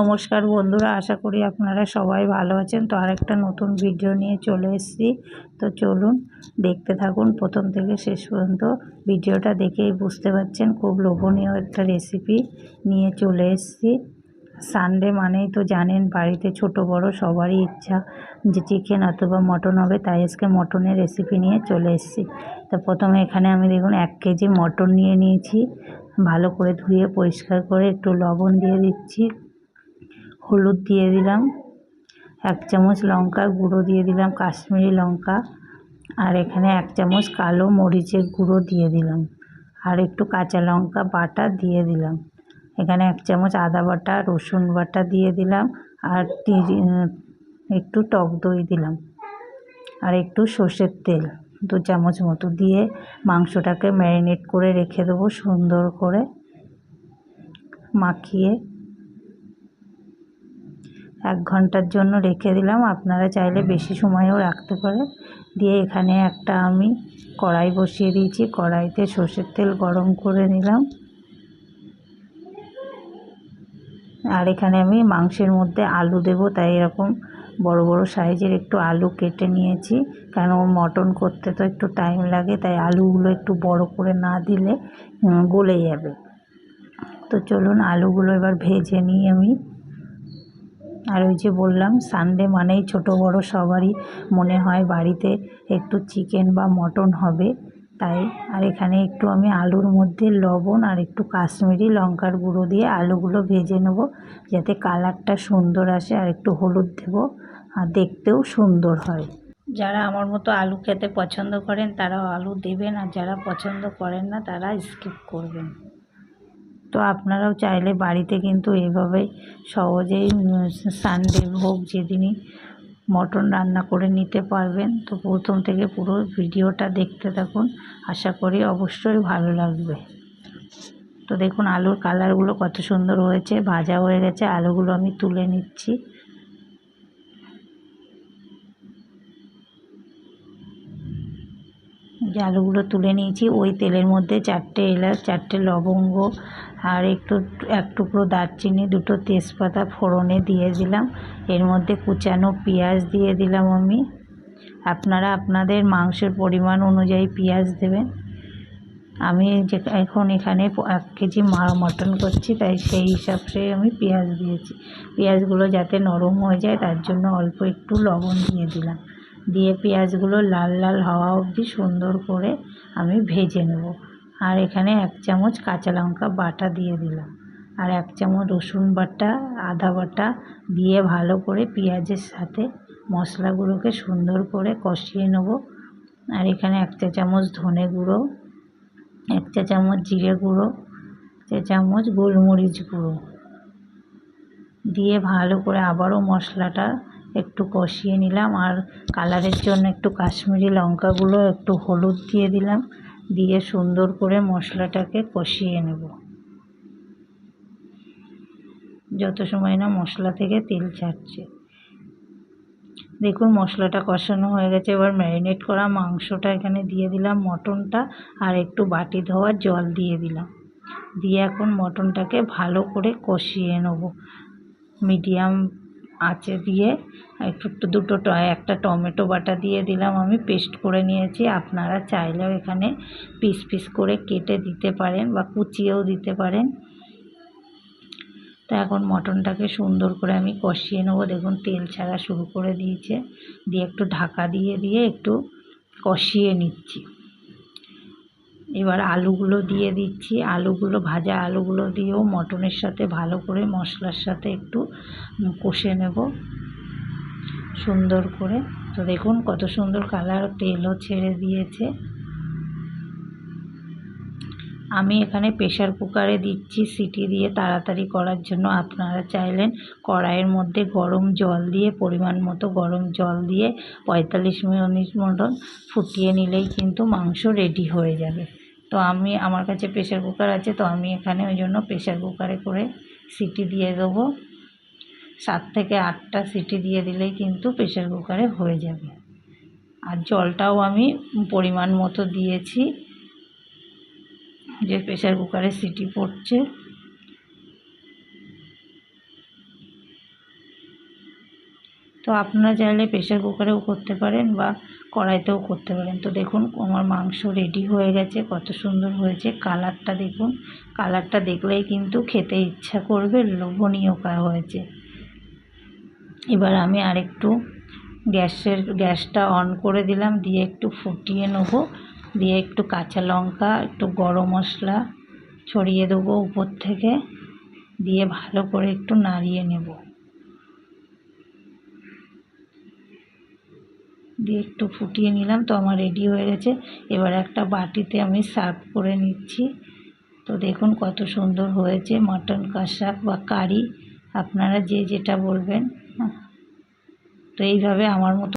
নমস্কার বন্ধুরা, আশা করি আপনারা সবাই ভালো আছেন। তো আরেকটা নতুন ভিডিও নিয়ে চলে এসেছি। তো চলুন দেখতে থাকুন। প্রথম থেকে শেষ পর্যন্ত ভিডিওটা দেখেই বুঝতে পারছেন, খুব লোভনীয় একটা রেসিপি নিয়ে চলে এসেছি। সানডে মানেই তো জানেন, বাড়িতে ছোট বড় সবারই ইচ্ছা যে চিকেন অথবা মটন হবে, তাই আজকে মটনের রেসিপি নিয়ে চলে এসেছি। তো প্রথমে এখানে আমি দেখুন, এক কেজি মটন নিয়ে নিয়েছি। ভালো করে ধুয়ে পরিষ্কার করে একটু লবণ দিয়ে দিচ্ছি। হলুদ দিয়ে দিলাম। এক চামচ লঙ্কার গুঁড়ো দিয়ে দিলাম, কাশ্মীরি লঙ্কা। আর এখানে এক চামচ কালো মরিচের গুঁড়ো দিয়ে দিলাম। আর একটু কাঁচা লঙ্কা বাটা দিয়ে দিলাম। এখানে এক চামচ আদা বাটা, রসুন বাটা দিয়ে দিলাম। আর একটু টক দই দিলাম। আর একটু সর্ষের তেল, দু চামচ মতো দিয়ে মাংসটাকে ম্যারিনেট করে রেখে দেবো সুন্দর করে। মাখিয়ে এক ঘণ্টার জন্য রেখে দিলাম। আপনারা চাইলে বেশি সময়ও রাখতে পারেন। দিয়ে এখানে একটা আমি কড়াই বসিয়ে দিয়েছি। কড়াইতে সর্ষের তেল গরম করে নিলাম। আর এখানে আমি মাংসের মধ্যে আলু দেব, তাই এরকম বড় বড় সাইজের একটু আলু কেটে নিয়েছি। কারণ মটন করতে তো একটু টাইম লাগে, তাই আলুগুলো একটু বড় করে না দিলে গলে যাবে। তো চলুন আলুগুলো এবার ভেজে নিই আমি। আর ওই যে বললাম সানডে মানেই ছোট বড় সবারই মনে হয় বাড়িতে একটু চিকেন বা মটন হবে। তাই, আর এখানে একটু আমি আলুর মধ্যে লবণ আর একটু কাশ্মীরি লঙ্কার গুঁড়ো দিয়ে আলুগুলো ভেজে নেব, যাতে কালারটা সুন্দর আসে আর একটু হলুদ দেব, আর দেখতেও সুন্দর হয়। যারা আমার মতো আলু খেতে পছন্দ করেন তারা আলু দেবেন, আর যারা পছন্দ করেন না, তারা স্কিপ করবেন। তো আপনারাও চাইলে বাড়িতে কিন্তু এভাবে সহজেই সানডে হোক যেদিনই মটন রান্না করে নিতে পারবেন। তো প্রথম থেকে পুরো ভিডিওটা দেখতে থাকুন। আশা করি অবশ্যই ভালো লাগবে। তো দেখুন, আলুর কালারগুলো কত সুন্দর হয়েছে, ভাজা হয়ে গেছে, আলুগুলো আমি তুলে নিচ্ছি। যে আলুগুলো তুলে নিয়েছি। ওই তেলের মধ্যে চারটে এলাচ, চারটে লবঙ্গ আর একটু, এক টুকরো দারচিনি, দুটো তেজপাতা ফোড়নে দিয়ে দিলাম। এর মধ্যে কুচানো পেঁয়াজ দিয়ে দিলাম আমি। আপনারা আপনাদের মাংসের পরিমাণ অনুযায়ী পেঁয়াজ দেবেন। আমি যে, এখন এখানে এক কেজি মটন করছি, তাই সেই হিসাবে আমি পেঁয়াজ দিয়েছি। পেঁয়াজগুলো যাতে নরম হয়ে যায়, তার জন্য অল্প একটু লবণ দিয়ে দিলাম। দিয়ে পেঁয়াজগুলো লাল লাল হওয়া অবধি সুন্দর করে আমি ভেজে নেব। আর এখানে এক চামচ কাঁচা লঙ্কা বাটা দিয়ে দিলাম। আর এক চামচ রসুন বাটা, আদা বাটা দিয়ে ভালো করে পেঁয়াজের সাথে মশলাগুলোকে সুন্দর করে কষিয়ে নেব। আর এখানে এক চা চামচ ধনে গুঁড়ো, এক চা চামচ জিরে গুঁড়ো চা চামচ গোলমরিচ গুঁড়ো। দিয়ে ভালো করে আবারও মশলাটা একটু কষিয়ে নিলাম আর কালারের জন্য একটু কাশ্মীরি লঙ্কাগুলো, একটু হলুদ দিয়ে দিলাম। দিয়ে সুন্দর করে মশলাটাকে কষিয়ে নেব। যত সময় না মশলা থেকে তেল ছাড়ছে। দেখুন মশলাটা কষানো হয়ে গেছে। এবার ম্যারিনেট করা মাংসটা এখানে দিয়ে দিলাম মটনটা আর একটু বাটি ধোয়ার জল দিয়ে দিলাম। দিয়ে এখন মটনটাকে ভালো করে কষিয়ে নেব। মিডিয়াম আঁচে দিয়ে, একটু দুটো একটা টমেটো বাটা দিয়ে দিলাম আমি, পেস্ট করে নিয়েছি। আপনারা চাইলেও এখানে পিস পিস করে কেটে দিতে পারেন বা কুচিয়েও দিতে পারেন। তা এখন মটনটাকে সুন্দর করে আমি কষিয়ে নেব। দেখুন, তেল ছাড়া শুরু করে দিয়েছে। দিয়ে একটু ঢাকা দিয়ে দিয়ে একটু কষিয়ে নিচ্ছি। এবার আলুগুলো দিয়ে দিচ্ছি। আলুগুলো, ভাজা আলুগুলো দিয়েও মটনের সাথে ভালো করে মশলার সাথে একটু কষে নেব। সুন্দর করে। তো দেখুন কত সুন্দর কালার, তেলও ছেড়ে দিয়েছে। আমি এখানে প্রেশার কুকারে দিচ্ছি সিটি দিয়ে তাড়াতাড়ি করার জন্য। আপনারা চাইলেন কড়াইয়ের মধ্যে গরম জল দিয়ে, পরিমাণ মতো গরম জল দিয়ে পঁয়তাল্লিশ মিনিট মতন ফুটিয়ে নিলেই কিন্তু মাংস রেডি হয়ে যাবে। তো আমি, আমার কাছে প্রেশার কুকার আছে, তো আমি এখানে ওই জন্য প্রেশার কুকারে করে সিটি দিয়ে দেবো। সাত থেকে আটটা সিটি দিয়ে দিলেই কিন্তু প্রেশার কুকারে হয়ে যাবে। আর জলটাও আমি পরিমাণ মতো দিয়েছি, যে প্রেশার কুকারে সিটি পড়ছে। আপনারা চাইলে প্রেশার কুকারেও করতে পারেন বা কড়াইতেও করতে পারেন। তো দেখুন, আমার মাংস রেডি হয়ে গেছে, কত সুন্দর হয়েছে। কালারটা দেখুন কালারটা দেখলেই কিন্তু খেতে ইচ্ছা করবে, লোভনীয় হয়েছে। এবার আমি আরেকটু গ্যাসের, গ্যাসটা অন করে দিলাম, দিয়ে একটু ফুটিয়ে নেব। দিয়ে একটু কাঁচা লঙ্কা, একটু গরম মশলা ছড়িয়ে দেবো উপর থেকে। দিয়ে ভালো করে একটু নাড়িয়ে নেব। দিয়ে একটু ফুটিয়ে নিলাম, তো আমার রেডি হয়ে গেছে। এবার একটা বাটিতে আমি সার্ভ করে নিচ্ছি। তো দেখুন কত সুন্দর হয়েছে মাটন কষা বা কারি। আপনারা যে যেটা বলবেন হ্যাঁ। তো এইভাবে আমার মতো